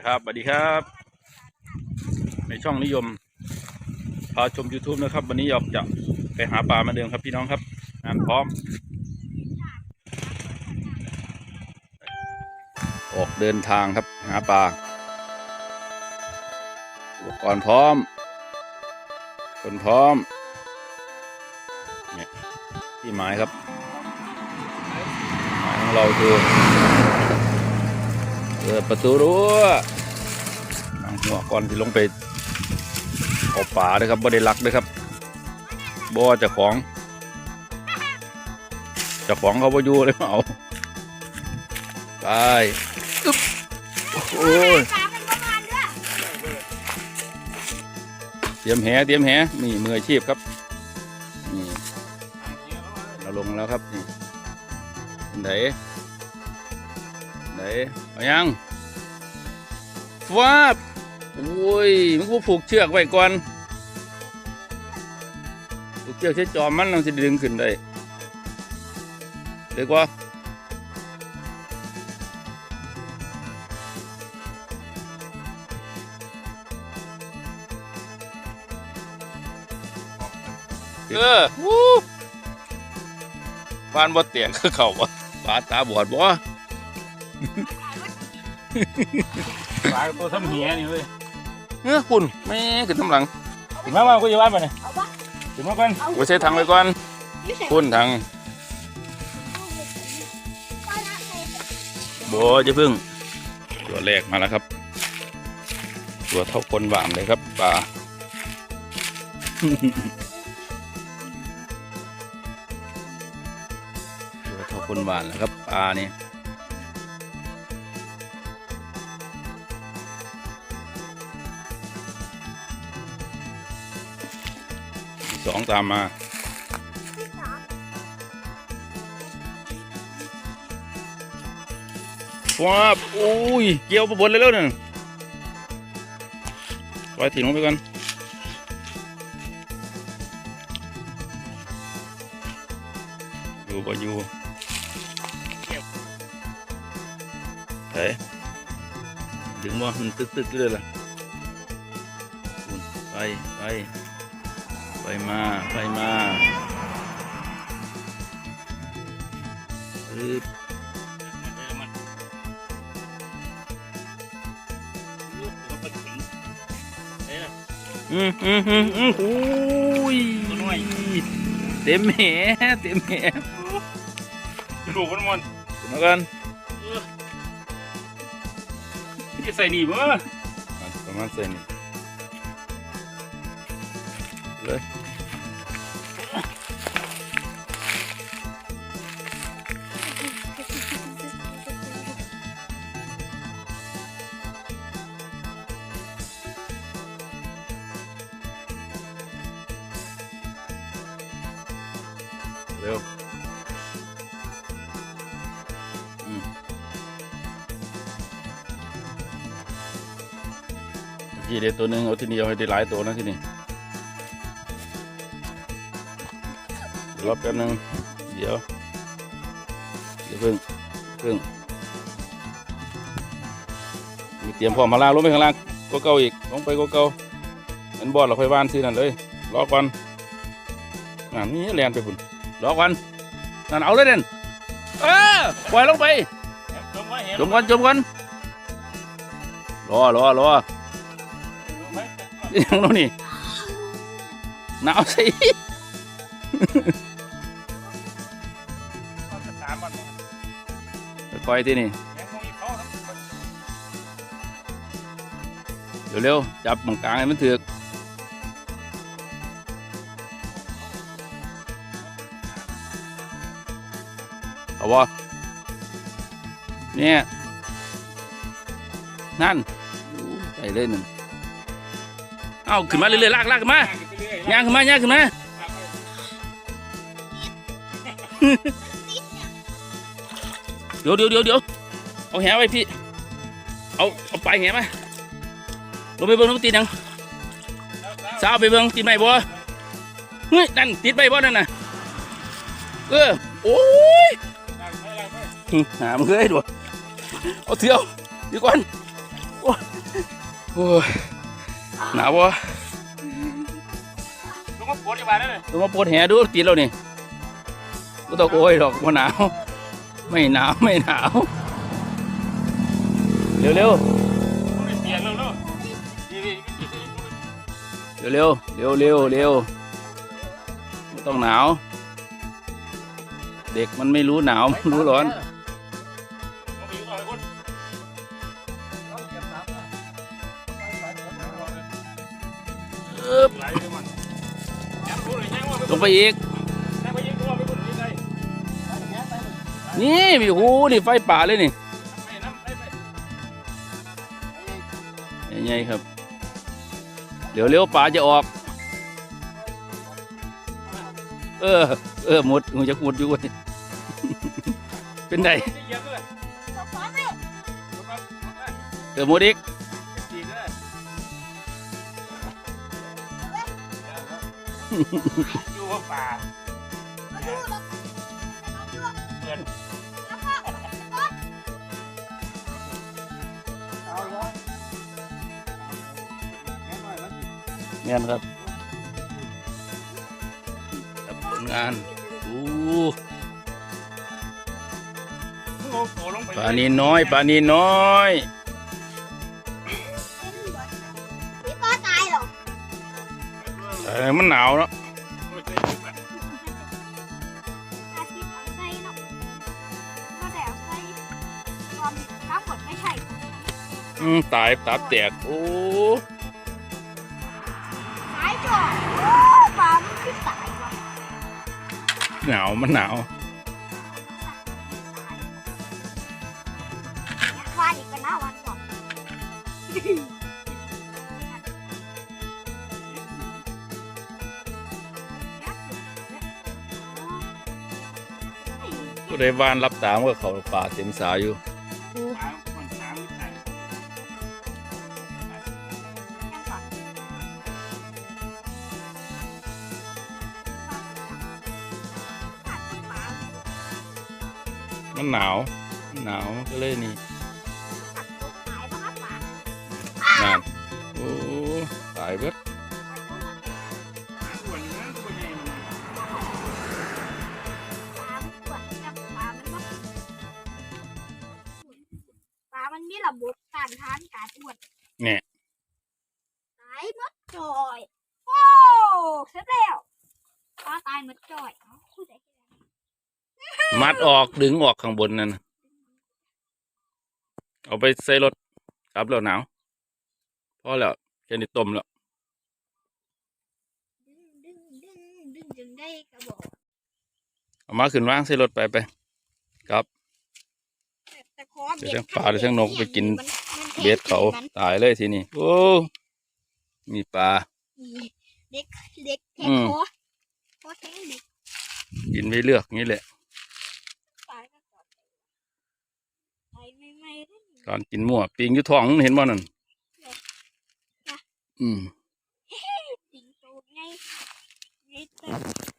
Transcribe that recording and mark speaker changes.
Speaker 1: นะครับสวัสดีครับ ในช่องนิยม พาชม YouTube นะครับ วันนี้อยากจะไปหาปลามาเดิมครับพี่น้องครับงานพร้อม ออกเดินทางครับหาปลาอุปกรณ์พร้อม คนพร้อมเนี่ยที่หมายครับหมายของเราคือ เปิดประตูรั้วหัวก่อนที่ลงไปเอาป่าด้วยครับบ่ได้ลักด้วยครับบ่เจะของเจะของเขาบ่อยู่เลยเอาไปอึ๊บโอ้ย
Speaker 2: เป็นประมาณด้วย
Speaker 1: เตรียมแหเตรียมแหนี่มืออาชีพครับนี่เราลงแล้วครับนี่ไหน ไหนเอายังฟ้าบโอ้ยมันกูผูกเชือกไว้ก่อนผูกเชือกใช้จอมมันเราจะดึงขึ้นได้เด็กว่าเออวู้บ้านบ่เตียงคือเขาบ่ปลาตาบอดบ่
Speaker 3: ปลาตัวทำเหี้ยนี่เว้ย
Speaker 1: เฮ้ยคุณแม่ขึ้นน้ำหลัง
Speaker 3: ถึงมามากูจะว่าไปเนี่ย
Speaker 2: เอาปะ
Speaker 3: ถึงมาก่อน
Speaker 1: ไว้ใช้ถังไว้ก่อน
Speaker 2: นี่ใส่
Speaker 1: คุณถัง
Speaker 2: ปลาละใส่
Speaker 1: โบจะพึ่ง ตัวแรกมาแล้วครับ ตัวเท่าคนหวานเลยครับปลาตัวเท่าคนหวานแล้วครับปลานี่ สองตามมาว้าบอุ้ย เกี่ยวไปบนเลยแล้วเนี่ยปถิ่นลงไปก่อนอยู่บ่อยู่เฮ้ยดึงบ่มันตึกตึกๆเลยล่ะไปไป มาไปมาปึ๊บอืมอืมอืมอืมโอ้ยเต็มแหเต็มแห
Speaker 3: ดูมันมัน
Speaker 1: มากัน
Speaker 3: จะใส่หนีบวะ
Speaker 1: ประมาณเซนนี่เลย เร็วทีเดียวตัวหนึ่งเอาที่นี่เอาให้ได้หลายตัวนะที่นี่รอบแป๊บนึงเดี๋ยวเดี๋ยวพิ่งพิ่งมีเตรียมพร้อมมาล่างลงไปข้างล่างก็เก่าอีกลงไปก็เก่าอันบอดเราค่อยบ้านซื้อนั่นเลยรอก่อนอ่านี่แลนไปพุ่น รอก่อนนั่นเอาเลยเด่นเออปล่อยลงไป
Speaker 3: จมไว้เห็น
Speaker 1: จมก่อนจมก่อนรอรอรอยังโน่นนี่หนาวสิ
Speaker 3: สามวัน
Speaker 1: คอยที่นี่
Speaker 3: เขา
Speaker 1: เร็วๆจับมังกลางให้มันถือ เอาวะเนี่ย นั่นใส่เลยหนึ่งเอาขึ้นมาเรื่อยๆลากลากขึ้นมาย่างขึ้นมาย่างขึ้นมาเดี๋ยวเดี๋ยวเดี๋ยวเดี๋ยวเอาแหไว้พี่ เอาเอาไปลายแหมาลงไปเบิ้งน้องตีนยังสาวไปเบิ้งตีนไหมบ่เฮ้ยนั่นติดไปบ่นั่นน่ะเออโอ้ย หามันเคยดูเอาเที่ยวดีกว่าโอ้ยอ้ยหนาววะ
Speaker 3: ลงมาปวดอีบ้านนั่นเลย
Speaker 1: ลงมาปวดแหดูตีนเรานี่ก็ต้องโอ้ยหรอกว่าหนาว ไม่หนาวไม่หนาว เร็วเร็ว
Speaker 3: ต้องไปเสียงแล้วเนาะนี่นี่นี่
Speaker 1: เร็วเร็วเร็วเร็วเร็วไม่ต้องหนาว เด็กมันไม่รู้หนาว มันรู้ร้อน
Speaker 3: ไปอี
Speaker 1: ก
Speaker 3: นนี้ได้
Speaker 1: นี่มีหูนี่ไฟป่าเลยนี่ใหญ่ๆครับเร็วเร็วป่าจะออก เออ เออหมดหูจะหมดอยู่เว้ยเป็นไง
Speaker 3: เหยียบเลย
Speaker 2: ตก ฟ้าไม่
Speaker 3: ลงมาลงมา
Speaker 1: เออหมดอีก
Speaker 3: ดีเลยอยู่ว่าป่า
Speaker 2: มาดูแล้ว
Speaker 3: เปิด
Speaker 1: แม่นครับครับผลงานดู
Speaker 3: มึงเอาตัวลงไป
Speaker 1: ปลานีน้อยปลานีน้อย
Speaker 2: พี่ป้าตายเหรอ
Speaker 1: เออมันหนาวเนาะ
Speaker 2: อืม
Speaker 1: ตายตับแตกโอ้
Speaker 2: ตายจ่อโอ้ปลามันคือตายว่ะ
Speaker 1: หนาวมันหนาว
Speaker 2: วานอีกกันนะวันก่อน
Speaker 1: ก็ได้วานรับตามก็เขาป่าเต็มสาอยู่ มันหนาวมันหนาวก็เลยนี่นั่นโอ้ตายเบิด
Speaker 3: ตัวนี้ตัวใหญ่มัน
Speaker 2: ปลามันมีระบบการทานการอ้วน
Speaker 1: เนี่ย
Speaker 2: ตายหมดจอย โอ้เสร็จแล้วปลาตายหมดจอยเอ้าพูดได้แค่นั้น
Speaker 1: มัดออกดึงออกข้างบนนั่นน่ะเอาไปใส่รถกลับแล้วหนาวพอแล้วแค่นี้ต้มแล้ว
Speaker 2: ดึงดึงดึงดึงจึงได้กระบอก
Speaker 1: เอามาขึ้นวางใส่รถไปไป
Speaker 2: แต่ขอ
Speaker 1: เดี๋ยวทั้งปลาเดี๋ยวทั้งนกไปกิน
Speaker 2: มัมัน
Speaker 1: เบ็ดเขา
Speaker 2: มัน
Speaker 1: ตายเลยทีนี้โอ้มีปลา
Speaker 2: เด็กเด็กแท
Speaker 1: อื
Speaker 2: ง
Speaker 1: ม
Speaker 2: คอคอแทงเด็ก
Speaker 1: กินไม่เลือกนี่แหละ
Speaker 2: ตายก็ก่อนไปไม่ไม่ได้
Speaker 1: ตอนกินมั่วปิงอยู่ท้องมึงเห็นบ่นั่นอืม
Speaker 2: สิงโตไงไงเต็ม